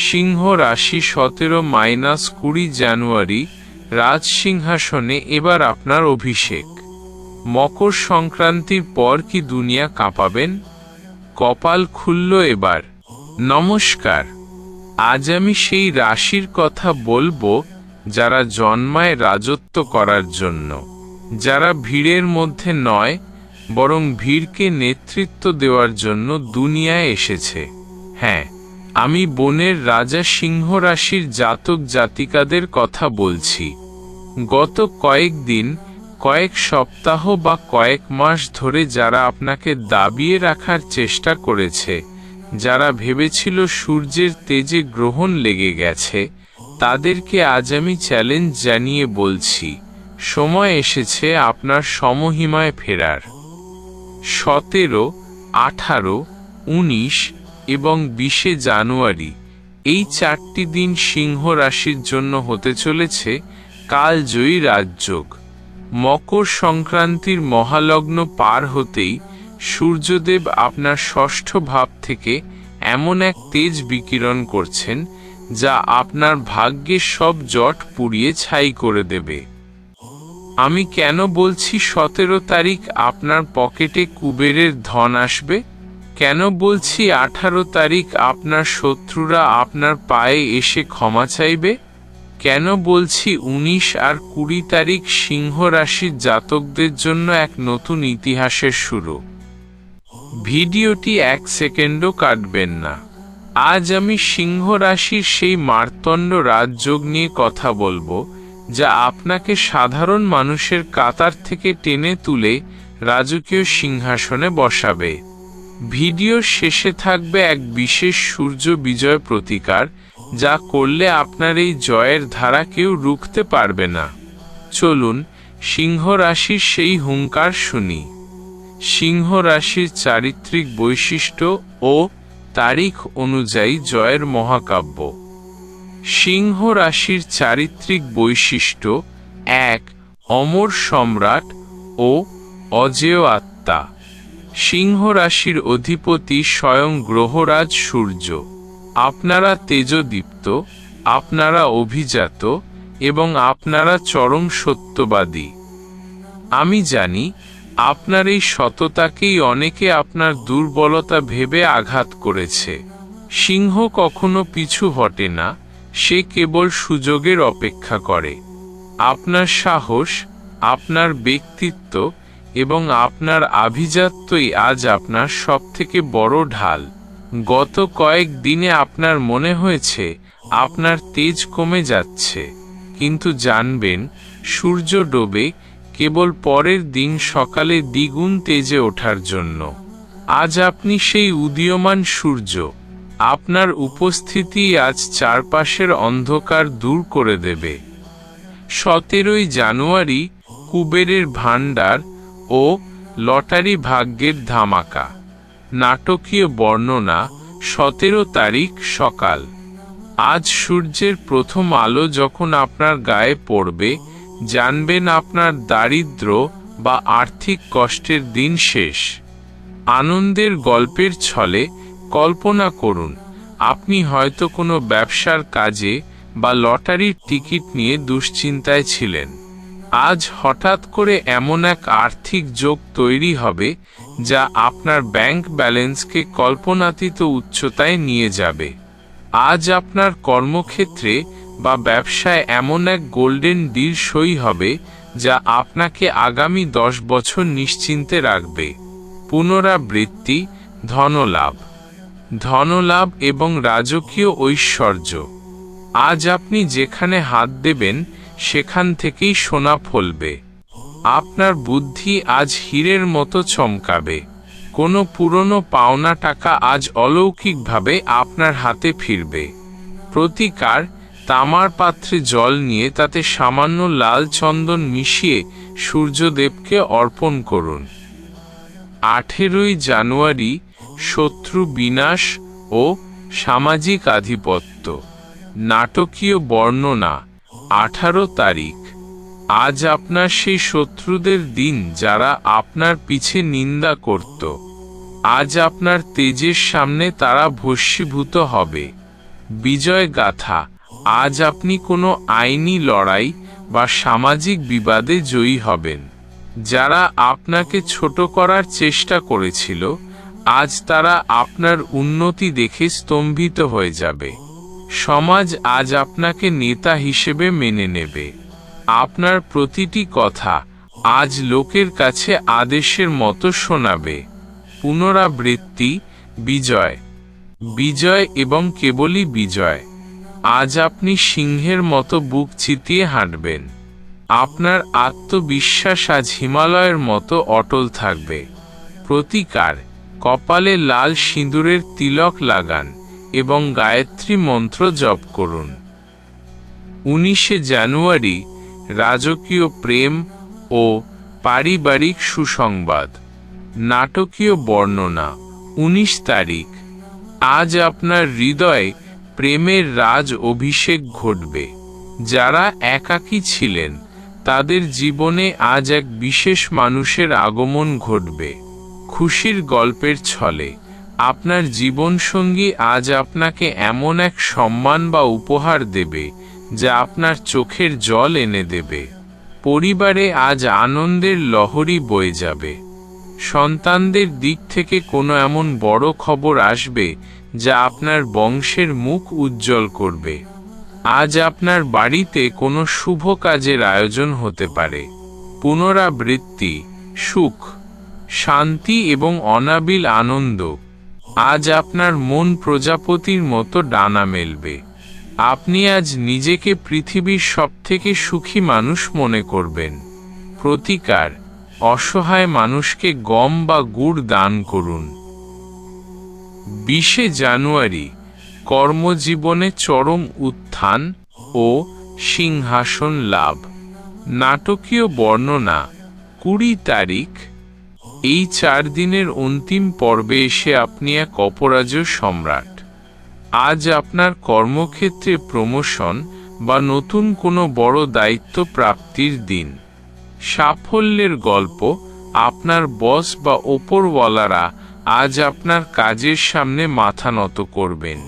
সিংহ রাশি সতেরো মাইনাস কুড়ি জানুয়ারি রাজ সিংহাসনে এবার আপনার অভিষেক। মকর সংক্রান্তির পর কি দুনিয়া কাঁপাবেন? কপাল খুলল এবার। নমস্কার। আজ আমি সেই রাশির কথা বলব যারা জন্মায় রাজত্ব করার জন্য। যারা ভিড়ের মধ্যে নয়, বরং ভিড়কে নেতৃত্ব দেওয়ার জন্য দুনিয়ায় এসেছে। হ্যাঁ আমি বনের রাজা সিংহ রাশির জাতক জাতিকাদের কথা বলছি। গত কয়েকদিন কয়েক সপ্তাহ বা কয়েক মাস ধরে যারা আপনাকে দাবিয়ে রাখার চেষ্টা করেছে, যারা ভেবেছিল সূর্যের তেজে গ্রহণ লেগে গেছে, তাদেরকে আজ আমি চ্যালেঞ্জ জানিয়ে বলছি, সময় এসেছে আপনার সমহিমায় ফেরার। সতেরো, আঠারো, উনিশ এবং বিশে জানুয়ারি এই চারটি দিন সিংহ রাশির জন্য হতে চলেছে কালজয়ী রাজযোগ। মকর সংক্রান্তির মহালগ্ন পার হতেই সূর্যদেব আপনার ষষ্ঠ ভাব থেকে এমন এক তেজ বিকিরণ করছেন যা আপনার ভাগ্যের সব জট পুড়িয়ে ছাই করে দেবে। আমি কেন বলছি সতেরো তারিখ আপনার পকেটে কুবেরের ধন আসবে? কেন বলছি আঠারো তারিখ আপনার শত্রুরা আপনার পায়ে এসে ক্ষমা চাইবে? কেন বলছি উনিশ আর কুড়ি তারিখ সিংহ রাশির জাতকদের জন্য এক নতুন ইতিহাসের শুরু? ভিডিওটি এক সেকেন্ডও কাটবেন না। আজ আমি সিংহ রাশির সেই মার্তণ্ড রাজযোগ নিয়ে কথা বলব, যা আপনাকে সাধারণ মানুষের কাতার থেকে টেনে তুলে রাজকীয় সিংহাসনে বসাবে। ভিডিওর শেষে থাকবে এক বিশেষ সূর্য বিজয় প্রতিকার, যা করলে আপনার এই জয়ের ধারা কেউ রুখতে পারবে না। চলুন, সিংহ রাশির সেই হুঙ্কার শুনি। সিংহ রাশির চারিত্রিক বৈশিষ্ট্য ও তারিখ অনুযায়ী জয়ের মহাকাব্য। সিংহ রাশির চারিত্রিক বৈশিষ্ট্য এক, অমর সম্রাট ও অজেয় আত্মা। সিংহ রাশির অধিপতি স্বয়ং গ্রহরাজ সূর্য। আপনারা তেজদীপ্ত, আপনারা অভিজাত এবং আপনারা চরম সত্যবাদী। আমি জানি, আপনার এই সততাকেই অনেকে আপনার দুর্বলতা ভেবে আঘাত করেছে। সিংহ কখনো পিছু হটে না, সে কেবল সুযোগের অপেক্ষা করে। আপনার সাহস, আপনার ব্যক্তিত্ব এবং আপনার আভিজাত্যই আজ আপনার সবথেকে বড় ঢাল। গত কয়েক দিনে আপনার মনে হয়েছে, আপনার তেজ কমে যাচ্ছে। কিন্তু জানবেন, সূর্য ডোবে কেবল পরের দিন সকালে দ্বিগুণ তেজে ওঠার জন্য। আজ আপনি সেই উদীয়মান সূর্য। আপনার উপস্থিতি আজ চারপাশের অন্ধকার দূর করে দেবে। সতেরোই জানুয়ারি কুবেরের ভাণ্ডার ও লটারি ভাগ্যের ধামাকা। নাটকীয় বর্ণনা, সতেরো তারিখ সকাল। আজ সূর্যের প্রথম আলো যখন আপনার গায়ে পড়বে, জানবেন আপনার দারিদ্র বা আর্থিক কষ্টের দিন শেষ। আনন্দের গল্পের ছলে কল্পনা করুন, আপনি হয়তো কোনো ব্যবসার কাজে বা লটারির টিকিট নিয়ে দুশ্চিন্তায় ছিলেন। আজ হঠাৎ করে এমন এক আর্থিক যোগ তৈরি হবে যা আপনার ব্যাংক ব্যালেন্সকে কল্পনাতীত উচ্চতায় নিয়ে যাবে। আজ আপনার কর্মক্ষেত্রে বা ব্যবসায় এমন এক গোল্ডেন ডিল সই হবে যা আপনাকে আগামী দশ বছর নিশ্চিন্তে রাখবে। পুনরাবৃত্তি, ধনলাভ। ধনলাভ এবং রাজকীয় ঐশ্বর্য। আজ আপনি যেখানে হাত দেবেন সেখান থেকেই সোনা ফলবে। আপনার বুদ্ধি আজ হীরের মতো চমকাবে। কোনো পুরনো পাওনা টাকা আজ অলৌকিকভাবে আপনার হাতে ফিরবে। প্রতিকার, তামার পাত্রে জল নিয়ে তাতে সামান্য লাল চন্দন মিশিয়ে সূর্যদেবকে অর্পণ করুন। আঠেরোই জানুয়ারি, শত্রু বিনাশ ও সামাজিক আধিপত্য। নাটকীয় বর্ণনা। আঠারো তারিখ। আজ আপনার সেই শত্রুদের দিন যারা আপনার পিছে নিন্দা করত। আজ আপনার তেজের সামনে তারা ভস্মীভূত হবে। বিজয় গাথা, আজ আপনি কোনো আইনি লড়াই বা সামাজিক বিবাদে জয়ী হবেন। যারা আপনাকে ছোট করার চেষ্টা করেছিল, আজ তারা আপনার উন্নতি দেখে স্তম্ভিত হয়ে যাবে। সমাজ আজ আপনাকে নেতা হিসেবে মেনে নেবে। আপনার প্রতিটি কথা আজ লোকের কাছে আদেশের মতো শোনাবে। পুনরাবৃত্তি, বিজয়। বিজয় এবং কেবলই বিজয়। আজ আপনি সিংহের মতো বুক চিতিয়ে হাঁটবেন। আপনার আত্মবিশ্বাস আজ হিমালয়ের মতো অটল থাকবে। প্রতিকার, কপালে লাল সিঁদুরের তিলক লাগান। এবং গায়ত্রী মন্ত্র জপ করুন। উনিশে জানুয়ারি রাজকীয় প্রেম ও পারিবারিক সুসংবাদ। নাটকীয় বর্ণনা, উনিশ তারিখ। আজ আপনার হৃদয়ে প্রেমের রাজ অভিষেক ঘটবে। যারা একাকী ছিলেন, তাদের জীবনে আজ এক বিশেষ মানুষের আগমন ঘটবে। খুশির গল্পের ছলে আপনার জীবনসঙ্গী আজ আপনাকে এমন এক সম্মান বা উপহার দেবে, যা আপনার চোখের জল এনে দেবে। পরিবারে আজ আনন্দের লহরী বয়ে যাবে। সন্তানদের দিক থেকে কোনো এমন বড় খবর আসবে, যা আপনার বংশের মুখ উজ্জ্বল করবে। আজ আপনার বাড়িতে কোনো শুভ কাজের আয়োজন হতে পারে। পুনরাবৃত্তি, সুখ, শান্তি এবং অনাবিল আনন্দ। আজ আপনার মন প্রজাপতির মতো ডানা মেলবে। আপনি আজ নিজেকে পৃথিবীর সবথেকে সুখী মানুষ মনে করবেন। প্রতিকার, অসহায় মানুষকে গম বা গুড় দান করুন। বিশে জানুয়ারি, কর্মজীবনে চরম উত্থান ও সিংহাসন লাভ। নাটকীয় বর্ণনা, কুড়ি তারিখ এই চার দিনের অন্তিম পর্বে এসে আপনি এক অপরাজয় সম্রাট। আজ আপনার কর্মক্ষেত্রে প্রমোশন বা নতুন কোনো বড় দায়িত্ব প্রাপ্তির দিন। সাফল্যের গল্প আপনার বস বা ওপরওয়ালারা আজ আপনার কাজের সামনে মাথা নত করবেন।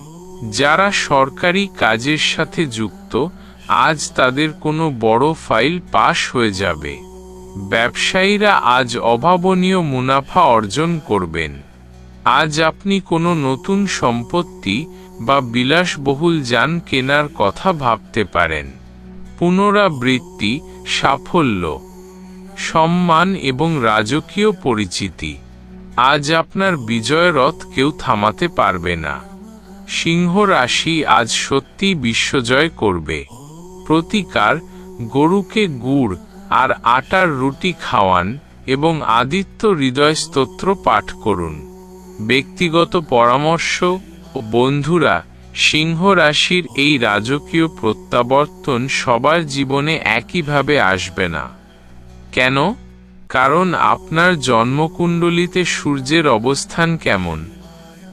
যারা সরকারি কাজের সাথে যুক্ত, আজ তাদের কোনো বড় ফাইল পাশ হয়ে যাবে। ব্যবসায়ীরা আজ অভাবনীয় মুনাফা অর্জন করবেন। আজ আপনি কোনো নতুন সম্পত্তি বা বিলাসবহুল যান কেনার কথা ভাবতে পারেন। পুনরাবৃত্তি, সাফল্য, সম্মান এবং রাজকীয় পরিচিতি। আজ আপনার বিজয়রথ কেউ থামাতে পারবে না। সিংহ রাশি আজ সত্যি বিশ্বজয় করবে। প্রতিকার, গরুকে গুড় আর আটার রুটি খাওয়ান এবং আদিত্য হৃদয় স্তোত্র পাঠ করুন। ব্যক্তিগত পরামর্শ ও বন্ধুরা, সিংহ রাশির এই রাজকীয় প্রত্যাবর্তন সবার জীবনে একইভাবে আসবে না। কেন? কারণ আপনার জন্মকুণ্ডলিতে সূর্যের অবস্থান কেমন?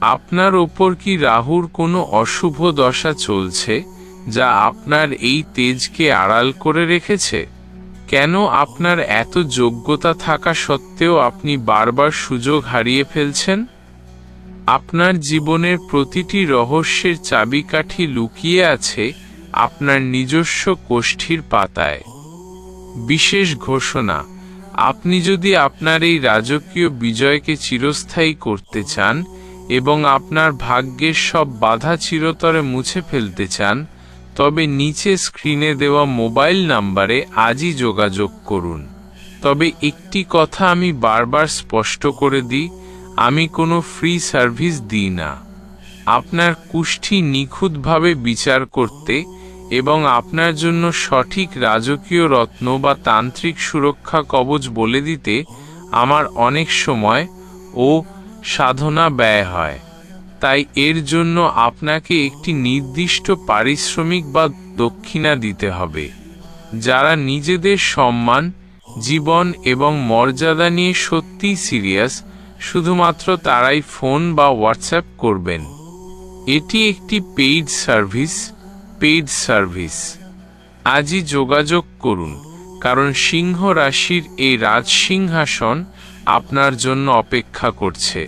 আপনার ওপর কি রাহুর কোনো অশুভ দশা চলছে, যা আপনার এই তেজকে আড়াল করে রেখেছে? কেন আপনার এত যোগ্যতা থাকা সত্ত্বেও আপনি বারবার সুযোগ হারিয়ে ফেলছেন? আপনার জীবনের প্রতিটি রহস্যের চাবিকাঠি লুকিয়ে আছে আপনার নিজস্ব কোষ্ঠীর পাতায়। বিশেষ ঘোষণা, আপনি যদি আপনার এই রাজকীয় বিজয়কে চিরস্থায়ী করতে চান এবং আপনার ভাগ্যের সব বাধা চিরতরে মুছে ফেলতে চান তবে নিচে স্ক্রিনে দেওয়া মোবাইল নাম্বারে আজই যোগাযোগ করুন। তবে একটি কথা আমি বারবার স্পষ্ট করে দিই, আমি কোনো ফ্রি সার্ভিস দিই না। আপনার কুষ্ঠি নিখুঁতভাবে বিচার করতে এবং আপনার জন্য সঠিক রাজকীয় রত্ন বা তান্ত্রিক সুরক্ষা কবচ বলে দিতে আমার অনেক সময় ও সাধনা ব্যয় হয়। তাই এর জন্য আপনাকে একটি নির্দিষ্ট পারিশ্রমিক বা দক্ষিণা দিতে হবে, যারা নিজেদের সম্মান, জীবন এবং মর্যাদা নিয়ে সত্যিই সিরিয়াস, শুধুমাত্র তারাই ফোন বা হোয়াটসঅ্যাপ করবেন। এটি একটি পেইড সার্ভিস পেইড সার্ভিস। আজই যোগাযোগ করুন, কারণ সিংহ রাশির এই রাজসিংহাসন আপনার জন্য অপেক্ষা করছে।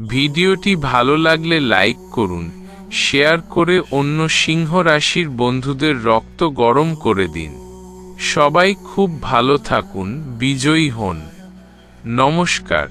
ভিডিওটি ভালো লাগলে লাইক করুন, শেয়ার করে অন্য সিংহ রাশির বন্ধুদের রক্ত গরম করে দিন। সবাই খুব ভালো থাকুন, বিজয়ী হন। নমস্কার।